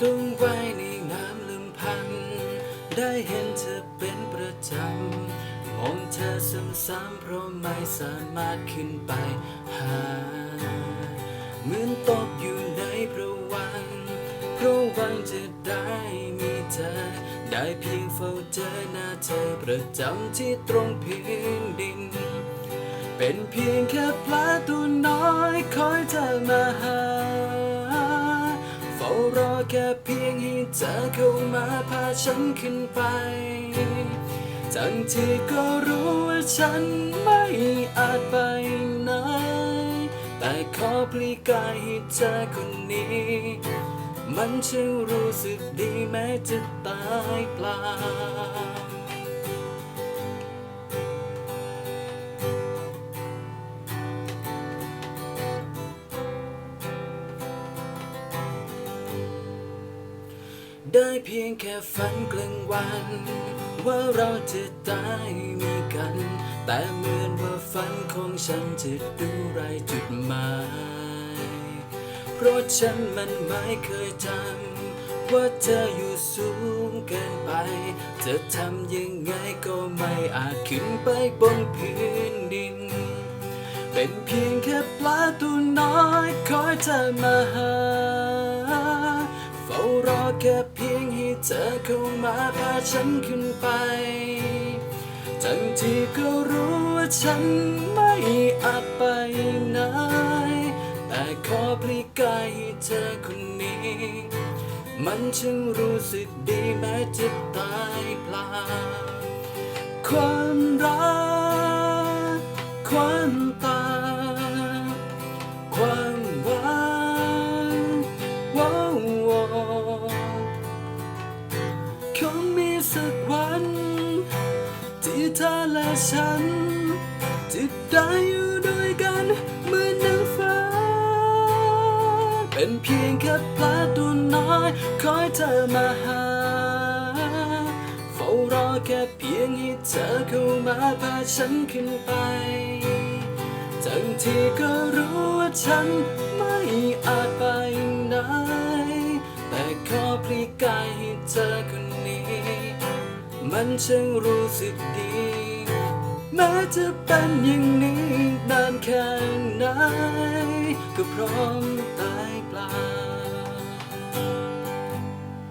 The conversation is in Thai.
ตรงไว้ในน้ำลืมพัน ได้เห็นเธอเป็นประจำมองเธอซ้ำๆเพราะไม่สามารถขึ้นไปหา เหมือนตกอยู่ในประวังเพราะวังจะได้มีเธอ ได้เพียงเฝ้าเจอหน้าเธอประจำที่ตรงพื้นดิน เป็นเพียงแค่ปลาตัวน้อยคอยเธอมาหา แค่เพียงให้เธอเข้ามาพาฉันขึ้นไปทั้งที่ก็รู้ว่าฉันไม่อาจไปไหน แต่ขอปลีกายให้เธอคนนี้ มันช่างรู้สึกดีแม้จะตายเปล่า ได้เพียงแค่ฝันกลางวัน ว่าเราจะได้มีกัน แต่เหมือนว่าฝันของฉันจะดูไรจุดหมาย เพราะฉันมันไม่เคยจำว่าเธออยู่สูงเกินไปจะทำยังไงก็ไม่อาจขึ้นไปบนพื้นดิน เป็นเพียงแค่ปลาตัวน้อยคอยเธอมาหา แค่เพียงให้เธอเข้ามาพาฉันขึ้นไป ทั้งที่ก็รู้ว่าฉันไม่อาจไปไหน แต่ขอพลีกายให้เธอคนนี้ มันช่างรู้สึกดีแม้จะตายเปล่าความรัก สักวัน ที่เธอและฉันจะได้อยู่ด้วยกันเหมือนนางฟ้า เป็นเพียงแค่ปลาตัวน้อย คอยเธอมาหา เฝ้ารอแค่เพียงให้เธอเข้ามาพาฉันขึ้นไปทั้งที่ก็รู้ว่าฉันไม่อาจไปไหนแต่ขอพลีกายให้เธอคนนี้ มันช่างรู้สึกดี แม้จะเป็นอย่างนี้นานแค่ไหนก็พร้อมตายเปล่า